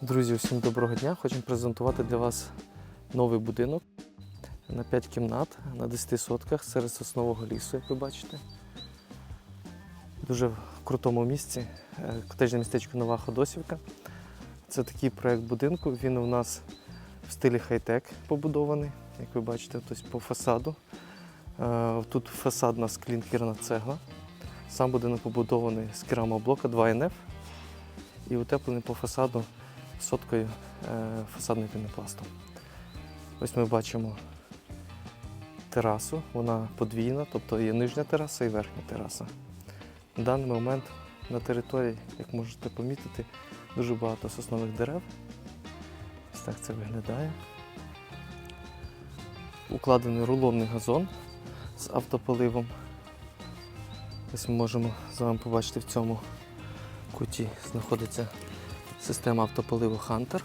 Друзі, всім доброго дня! Хочемо презентувати для вас новий будинок на 5 кімнат на 10 сотках серед соснового лісу, як ви бачите. Дуже в крутому місці. Е, Котежне містечко Нова Ходосівка. Це такий проект будинку. Він у нас в стилі хай-тек побудований, як ви бачите, тобто по фасаду. Е, Тут фасад у нас клінкерна цегла. Сам будинок побудований з керамоблока 2НФ і утеплений по фасаду соткою е, фасадним пінопластом. Ось ми бачимо терасу, вона подвійна, тобто є нижня тераса і верхня тераса. На даний момент на території, як можете помітити, дуже багато соснових дерев. Ось так це виглядає. Укладений рулонний газон з автополивом. Ось ми можемо з вами побачити в цьому куті знаходиться система автополиву Hunter.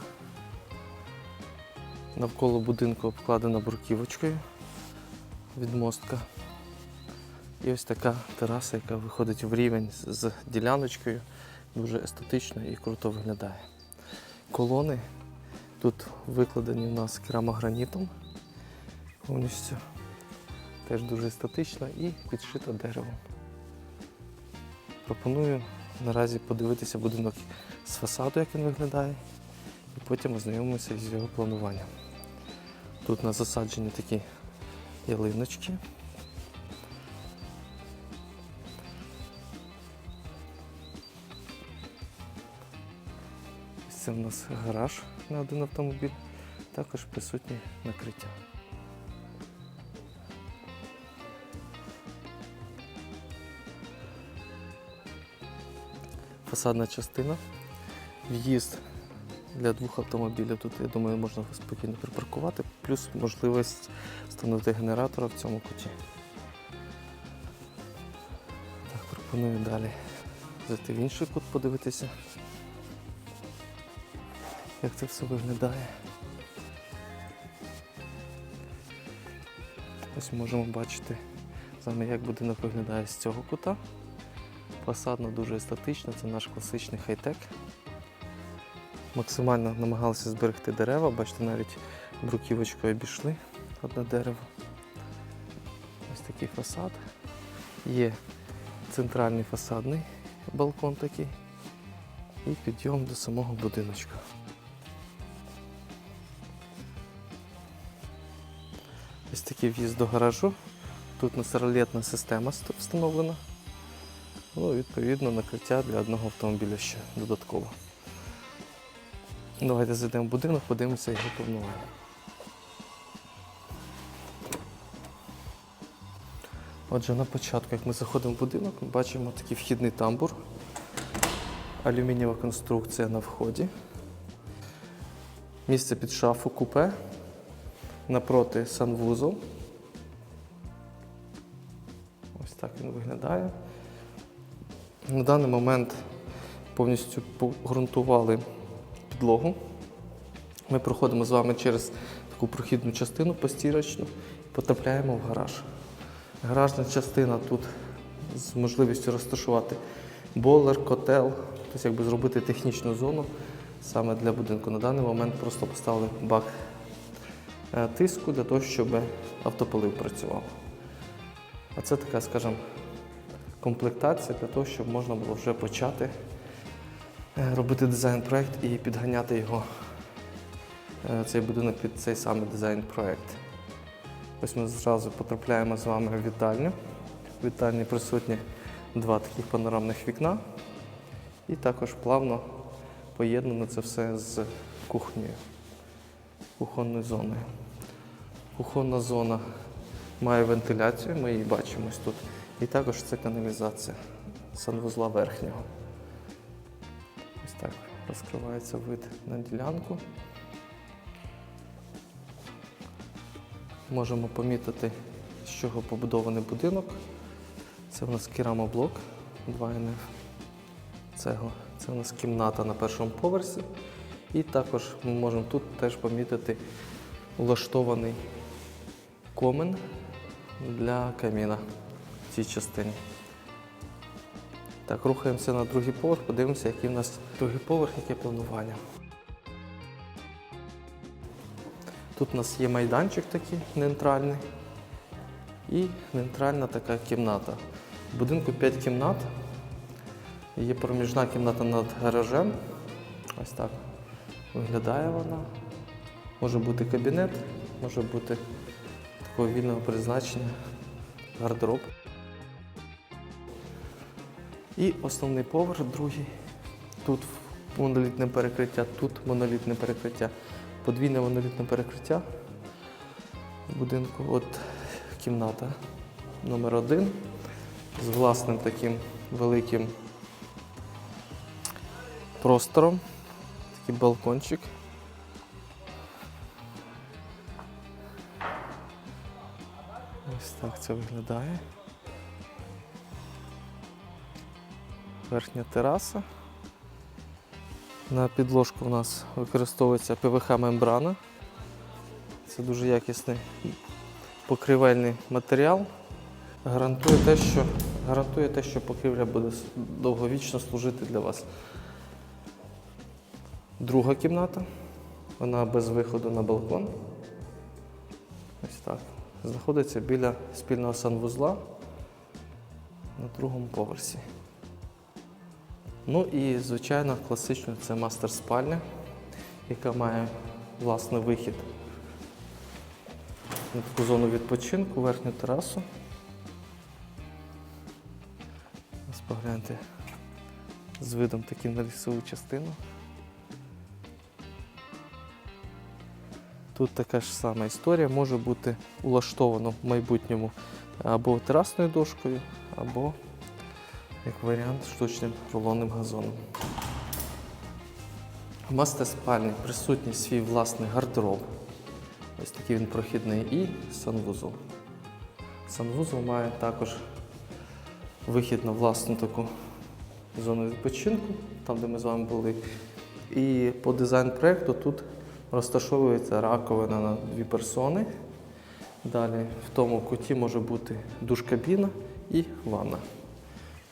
Навколо будинку обкладена бруківочкою від мостка. І ось така тераса, яка виходить в рівень з діляночкою, дуже естетично і круто виглядає. Колони тут викладені у нас керамогранітом повністю. Теж дуже естетично і підшито деревом. Пропоную наразі подивитися будинок з фасаду, як він виглядає, і потім ознайомимося з його плануванням. Тут у нас засаджені такі ялиночки. Це у нас гараж на один автомобіль, також присутнє накриття. Фасадна частина. В'їзд для двох автомобілів. Тут, я думаю, можна спокійно припаркувати, плюс можливість встановити генератора в цьому куті. Так, пропоную далі зайти в інший кут, подивитися, як це все виглядає. Ось можемо бачити вами, як будинок виглядає з цього кута. Фасадно дуже естетично, це наш класичний хай-тек. Максимально намагалися зберегти дерева, бачите, навіть бруківочкою обійшли одне дерево. Ось такий фасад. Є центральний фасадний балкон такий і підйом до самого будиночка. Ось такий в'їзд до гаражу. Тут у нас ролетна система встановлена. Ну, відповідно, накриття для одного автомобіля ще додатково. Давайте зайдемо в будинок, подивимося його планування. Отже, на початку, як ми заходимо в будинок, ми бачимо такий вхідний тамбур, алюмінієва конструкція на вході, місце під шафу купе, напроти санвузол. Ось так він виглядає. На даний момент повністю погрунтували підлогу. Ми проходимо з вами через таку прохідну частину постірочну і потрапляємо в гараж. Гаражна частина тут з можливістю розташувати бойлер, котел, тобто якби зробити технічну зону саме для будинку. На даний момент просто поставили бак е, тиску для того, щоб автополив працював. А це така, скажімо, комплектація для того, щоб можна було вже почати е, робити дизайн-проект і підганяти його, е, цей будинок під цей самий дизайн-проект. Ось ми зразу потрапляємо з вами в вітальню. В вітальні присутні два таких панорамних вікна. І також плавно поєднано це все з кухнею, кухонною зоною. Кухонна зона має вентиляцію, ми її бачимо тут. І також це каналізація санвузла верхнього. Ось так розкривається вид на ділянку. Можемо помітити, з чого побудований будинок. Це у нас керамоблок 2НФ. Цегла. Це у нас кімната на першому поверсі. І також ми можемо тут теж помітити влаштований комен для каміна цій частині. Так, рухаємося на другий поверх, подивимося, який у нас другий поверх, яке планування. Тут у нас є майданчик такий нейтральний і нейтральна така кімната. В будинку 5 кімнат. Є проміжна кімната над гаражем. Ось так виглядає вона. Може бути кабінет, може бути такого вільного призначення, гардероб. І основний поверх, другий. Тут монолітне перекриття, тут монолітне перекриття, подвійне монолітне перекриття будинку. От кімната номер один з власним таким великим простором. Такий балкончик. Ось так це виглядає. Верхня тераса. На підложку у нас використовується ПВХ-мембрана. Це дуже якісний покривельний матеріал. Гарантує те, що, гарантує те, що покрівля буде довговічно служити для вас. Друга кімната. Вона без виходу на балкон. Ось так. Знаходиться біля спільного санвузла на другому поверсі. Ну і, звичайно, класично це мастер спальня, яка має власний вихід на таку зону відпочинку, верхню терасу. Ось погляньте з видом таки на лісову частину. Тут така ж сама історія може бути улаштовано в майбутньому або терасною дошкою, або як варіант штучним рулонним газоном. В мастер спальні присутній свій власний гардероб. Ось такий він прохідний і санвузол. Санвузол має також вихід на власну таку зону відпочинку, там де ми з вами були. І по дизайн проєкту тут розташовується раковина на дві персони. Далі в тому куті може бути душ-кабіна і ванна.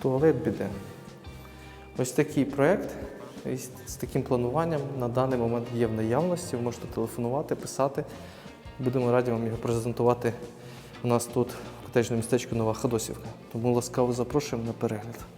Туалет біде. Ось такий проєкт з таким плануванням на даний момент є в наявності. Ви можете телефонувати, писати. Будемо раді вам його презентувати у нас тут в котежному містечку Нова Ходосівка. Тому ласкаво запрошуємо на перегляд.